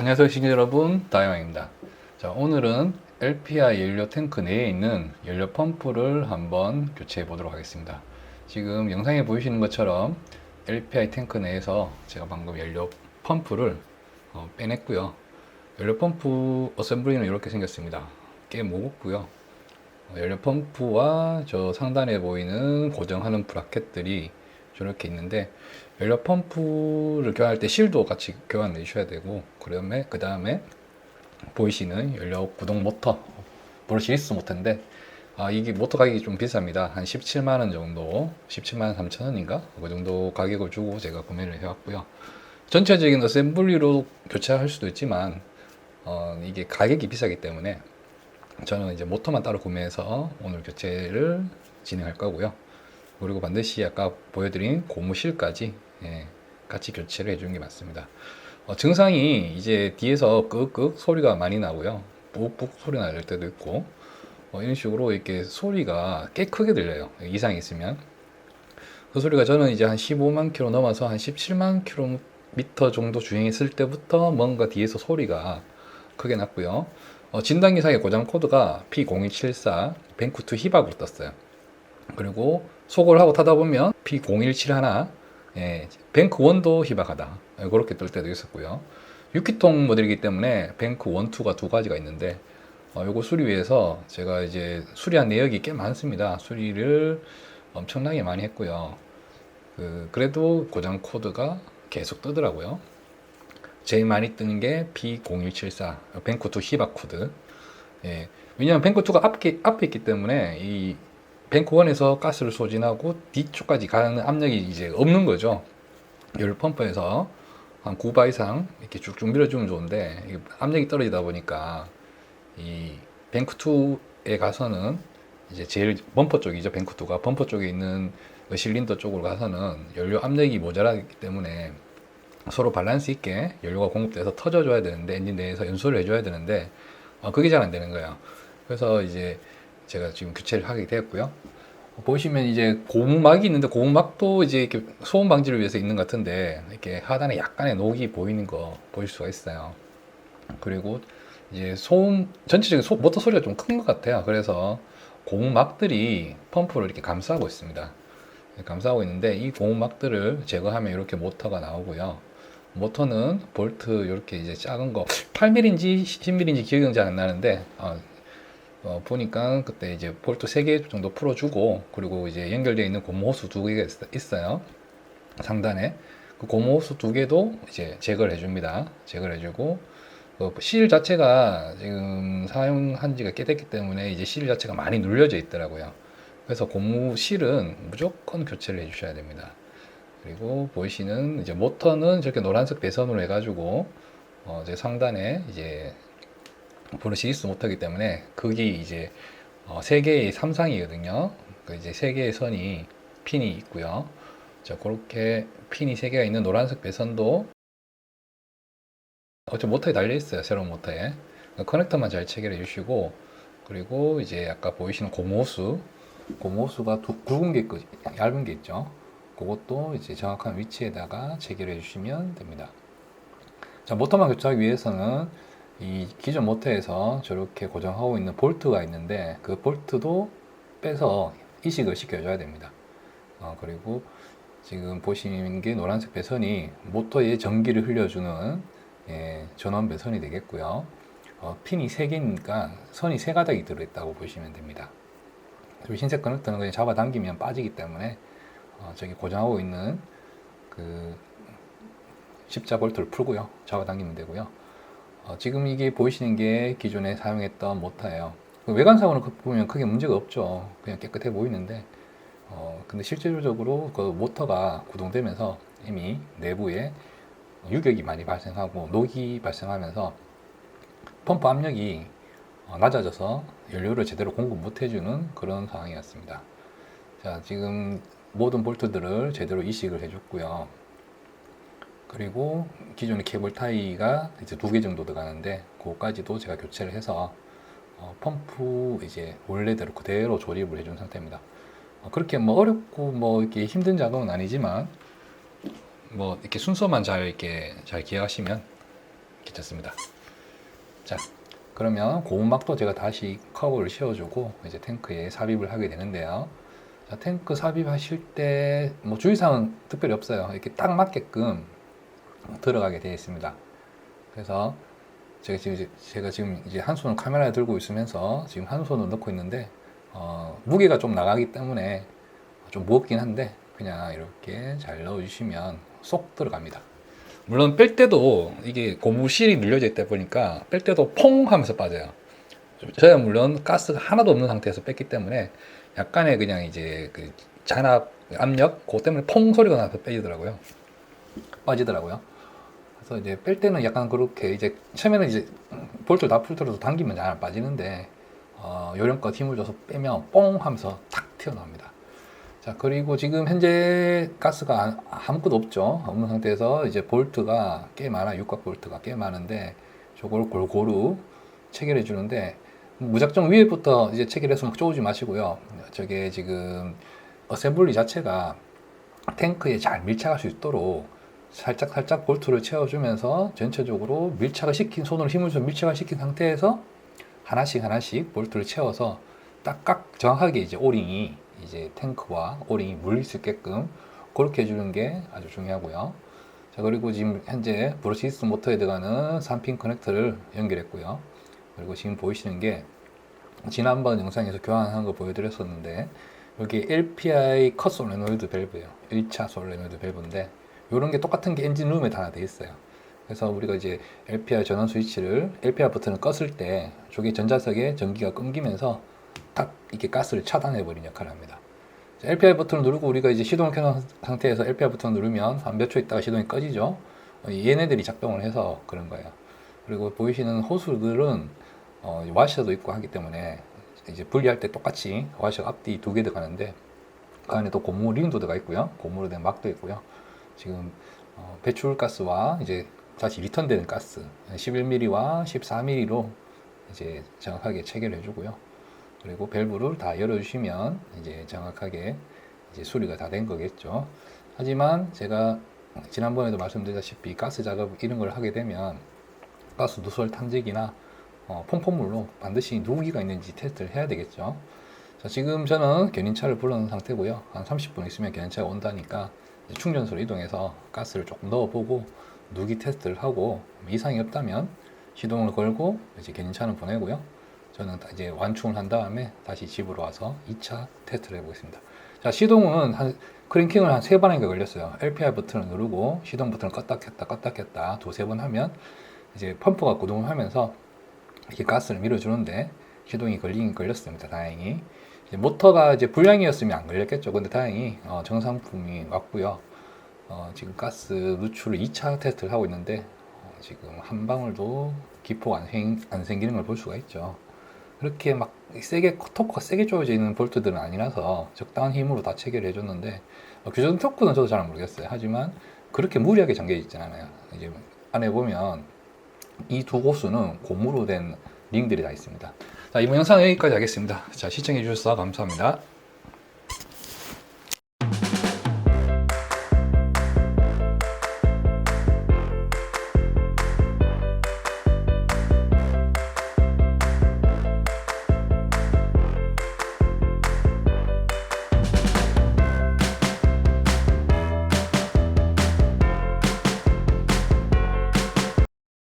안녕하세요 시청자 여러분. 다영입니다. 자 오늘은 LPI 연료 탱크 내에 있는 연료 펌프를 한번 교체해 보도록 하겠습니다. 지금 영상에 보이시는 것처럼 LPI 탱크 내에서 제가 방금 연료 펌프를 어, 빼냈고요. 연료 펌프 어셈블리는 이렇게 생겼습니다. 꽤 무겁고요. 어, 연료 펌프와 저 상단에 보이는 고정하는 브라켓들이 저렇게 있는데 연료 펌프를 교환할 때 실도 같이 교환해 주셔야 되고 그다음에 그 다음에 보이시는 연료 구동 모터 브러시 리스 모터인데 아 이게 모터 가격이 좀 비쌉니다. 한 17만 원 정도 17만 3천 원인가? 그 정도 가격을 주고 제가 구매를 해왔고요. 전체적인 어셈블리로 교체할 수도 있지만 어, 이게 가격이 비싸기 때문에 저는 이제 모터만 따로 구매해서 오늘 교체를 진행할 거고요. 그리고 반드시 아까 보여드린 고무실까지 예, 같이 교체를 해주는 게 맞습니다. 어, 증상이 이제 뒤에서 끄끄 소리가 많이 나고요. 뿍뿍 소리 날 때도 있고 어, 이런 식으로 이렇게 소리가 꽤 크게 들려요. 이상이 있으면 그 소리가 저는 이제 한 15만 킬로 넘어서 한 17만 킬로미터 정도 주행했을 때부터 뭔가 뒤에서 소리가 크게 났고요. 어, 진단기상의 고장 코드가 P0174 뱅크2 히박으로 떴어요. 그리고 속을 하고 타다 보면 P0171 예, 뱅크 1도 희박하다. 예, 그렇게 뜰 때도 있었고요. 6기통 모델이기 때문에 뱅크 1, 2가 두 가지가 있는데 어, 요거 수리 위해서 제가 이제 수리한 내역이 꽤 많습니다. 수리를 엄청나게 많이 했고요. 그, 그래도 고장 코드가 계속 뜨더라고요. 제일 많이 뜨는 게 P0174 뱅크2 희박 코드. 예, 왜냐하면 뱅크2가 앞에, 앞에 있기 때문에 이 뱅크원에서 가스를 소진하고 뒤쪽까지 가는 압력이 이제 없는 거죠. 열 펌프에서 한 9바 이상 이렇게 쭉쭉 밀어주면 좋은데 압력이 떨어지다 보니까 이 뱅크2에 가서는 이제 제일 범퍼 쪽이죠. 뱅크2가 범퍼 쪽에 있는 그 실린더 쪽으로 가서는 연료 압력이 모자라기 때문에 서로 밸런스 있게 연료가 공급돼서 터져줘야 되는데 엔진 내에서 연소를 해줘야 되는데 어, 그게 잘 안 되는 거예요. 그래서 이제 제가 지금 교체를 하게 되었고요. 보시면 이제 고무막이 있는데 고무막도 이제 이렇게 소음 방지를 위해서 있는 것 같은데 이렇게 하단에 약간의 녹이 보이는 거 보일 수가 있어요. 그리고 이제 소음 전체적인 소, 모터 소리가 좀 큰 것 같아요. 그래서 고무막들이 펌프를 이렇게 감싸고 있습니다. 감싸고 있는데 이 고무막들을 제거하면 이렇게 모터가 나오고요. 모터는 볼트 이렇게 이제 작은 거 8mm인지 10mm인지 기억이 잘 안 나는데 어, 어, 보니까 그때 이제 볼트 3개 정도 풀어주고 그리고 이제 연결되어 있는 고무 호수 두 개가 있- 있어요. 상단에. 그 고무 호수 두 개도 이제 제거를 해줍니다. 제거를 해주고 그 실 자체가 지금 사용한 지가 꽤 됐기 때문에 이제 실 자체가 많이 눌려져 있더라고요. 그래서 고무 실은 무조건 교체를 해주셔야 됩니다. 그리고 보이시는 이제 모터는 저렇게 노란색 배선으로 해가지고 어, 이제 상단에 이제 브러시리스 못하기 때문에 거기 이제 어, 세 개의 삼상이거든요. 그 이제 세 개의 선이 핀이 있고요. 자 그렇게 핀이 세 개가 있는 노란색 배선도 어째 모터에 달려 있어요. 새로운 모터에 그 커넥터만 잘 체결해 주시고 그리고 이제 아까 보이시는 고무호수 고무호수가 두, 굵은 게 있고 얇은 게 있죠. 그것도 이제 정확한 위치에다가 체결해 주시면 됩니다. 자 모터만 교체하기 위해서는 이 기존 모터에서 저렇게 고정하고 있는 볼트가 있는데 그 볼트도 빼서 이식을 시켜줘야 됩니다. 어, 그리고 지금 보시는 게 노란색 배선이 모터에 전기를 흘려주는 예, 전원 배선이 되겠고요. 어, 핀이 3개니까 선이 3가닥이 들어있다고 보시면 됩니다. 그리고 흰색 커넥터는 그냥 잡아당기면 빠지기 때문에 어, 저기 고정하고 있는 그 십자 볼트를 풀고요. 잡아당기면 되고요. 어, 지금 이게 보이시는 게 기존에 사용했던 모터예요. 그 외관상으로 그 보면 크게 문제가 없죠. 그냥 깨끗해 보이는데, 어, 근데 실질적으로 그 모터가 구동되면서 이미 내부에 유격이 많이 발생하고 녹이 발생하면서 펌프 압력이 어, 낮아져서 연료를 제대로 공급 못 해주는 그런 상황이었습니다. 자, 지금 모든 볼트들을 제대로 이식을 해줬고요. 그리고 기존의 케이블 타이가 이제 두 개 정도 들어가는데 그거까지도 제가 교체를 해서 어, 펌프 이제 원래대로 그대로 조립을 해준 상태입니다. 어, 그렇게 뭐 어렵고 뭐 이렇게 힘든 작업은 아니지만 뭐 이렇게 순서만 잘 이렇게 잘 기억하시면 괜찮습니다. 자, 그러면 고무막도 제가 다시 커버를 씌워주고 이제 탱크에 삽입을 하게 되는데요. 자, 탱크 삽입하실 때 뭐 주의사항은 특별히 없어요. 이렇게 딱 맞게끔 들어가게 되어 있습니다. 그래서 제가 지금 이제 제가 지금 이제 한 손을 카메라에 들고 있으면서 지금 한 손을 넣고 있는데 어, 무게가 좀 나가기 때문에 좀 무겁긴 한데 그냥 이렇게 잘 넣어주시면 쏙 들어갑니다. 물론 뺄 때도 이게 고무실이 눌려져 있다 보니까 뺄 때도 퐁 하면서 빠져요. 저는 물론 가스가 하나도 없는 상태에서 뺐기 때문에 약간의 그냥 이제 그 잔압 압력 그것 때문에 퐁 소리가 나서 빼지더라고요. 빠지더라고요. 그래서 이제 뺄 때는 약간 그렇게 이제 처음에는 이제 볼트를 다 풀트로도 당기면 잘 안 빠지는데 어, 요령껏 힘을 줘서 빼면 뽕 하면서 탁 튀어나옵니다. 자 그리고 지금 현재 가스가 안- 아무것도 없죠. 없는 상태에서 이제 볼트가 꽤 많아 육각 볼트가 꽤 많은데 저걸 골고루 체결해 주는데 무작정 위에부터 이제 체결해서 막 쪼우지 마시고요. 저게 지금 어셈블리 자체가 탱크에 잘 밀착할 수 있도록 살짝 살짝 볼트를 채워주면서 전체적으로 밀착을 시킨 손으로 힘을 좀 밀착을 시킨 상태에서 하나씩 하나씩 볼트를 채워서 딱딱 정확하게 이제 오링이 이제 탱크와 오링이 물릴 수 있게끔 그렇게 해주는 게 아주 중요하고요. 자 그리고 지금 현재 브러시스 모터에 들어가는 3핀 커넥터를 연결했고요. 그리고 지금 보이시는 게 지난번 영상에서 교환한 거 보여드렸었는데 여기 LPI 컷 솔레노이드 밸브예요. 1차 솔레노이드 밸브인데 이런 게 똑같은 게 엔진 룸에 다 되어 있어요. 그래서 우리가 이제 LPI 전원 스위치를 LPI 버튼을 껐을 때 저기 전자석에 전기가 끊기면서 딱 이렇게 가스를 차단해 버리는 역할을 합니다. LPI 버튼을 누르고 우리가 이제 시동을 켜놓은 상태에서 LPI 버튼을 누르면 한 몇 초 있다가 시동이 꺼지죠. 어, 얘네들이 작동을 해서 그런 거예요. 그리고 보이시는 호수들은 어, 와셔도 있고 하기 때문에 이제 분리할 때 똑같이 와셔 앞뒤 두 개 들어가는데 그 안에 또 고무 링도 들어가 있고요. 고무로 된 막도 있고요. 지금 어, 배출가스와 이제 다시 리턴되는 가스 11mm와 14mm로 이제 정확하게 체결해 주고요. 그리고 밸브를 다 열어주시면 이제 정확하게 이제 수리가 다 된 거겠죠. 하지만 제가 지난번에도 말씀드렸다시피 가스 작업 이런 걸 하게 되면 가스 누설 탐지기나 어, 폼폼물로 반드시 누기가 있는지 테스트를 해야 되겠죠. 자, 지금 저는 견인차를 불러놓은 상태고요. 한 30분 있으면 견인차가 온다니까 충전소로 이동해서 가스를 조금 넣어보고 누기 테스트를 하고 이상이 없다면 시동을 걸고 이제 견인차는 보내고요. 저는 다 이제 완충을 한 다음에 다시 집으로 와서 2차 테스트를 해보겠습니다. 자, 시동은 한 크랭킹을 한 세 번인가 걸렸어요. LPI 버튼을 누르고 시동 버튼을 껐다 켰다 껐다 켰다 두세 번 하면 이제 펌프가 구동을 하면서 이렇게 가스를 밀어주는데 시동이 걸리긴 걸렸습니다. 다행히 이제 모터가 이제 불량이었으면 안 걸렸겠죠. 근데 다행히 어, 정상품이 왔고요. 어, 지금 가스 누출을 2차 테스트를 하고 있는데 어, 지금 한 방울도 기포가 안, 생, 안 생기는 걸 볼 수가 있죠. 그렇게 막 세게 토크가 세게 조여져 있는 볼트들은 아니라서 적당한 힘으로 다 체결해 줬는데 어, 규정 토크는 저도 잘 모르겠어요. 하지만 그렇게 무리하게 잠겨 있진 않아요. 이제 안에 보면 이두 곳수는 고무로 된 링들이 다 있습니다. 자, 이번 영상은 여기까지 하겠습니다. 자, 시청해 주셔서 감사합니다.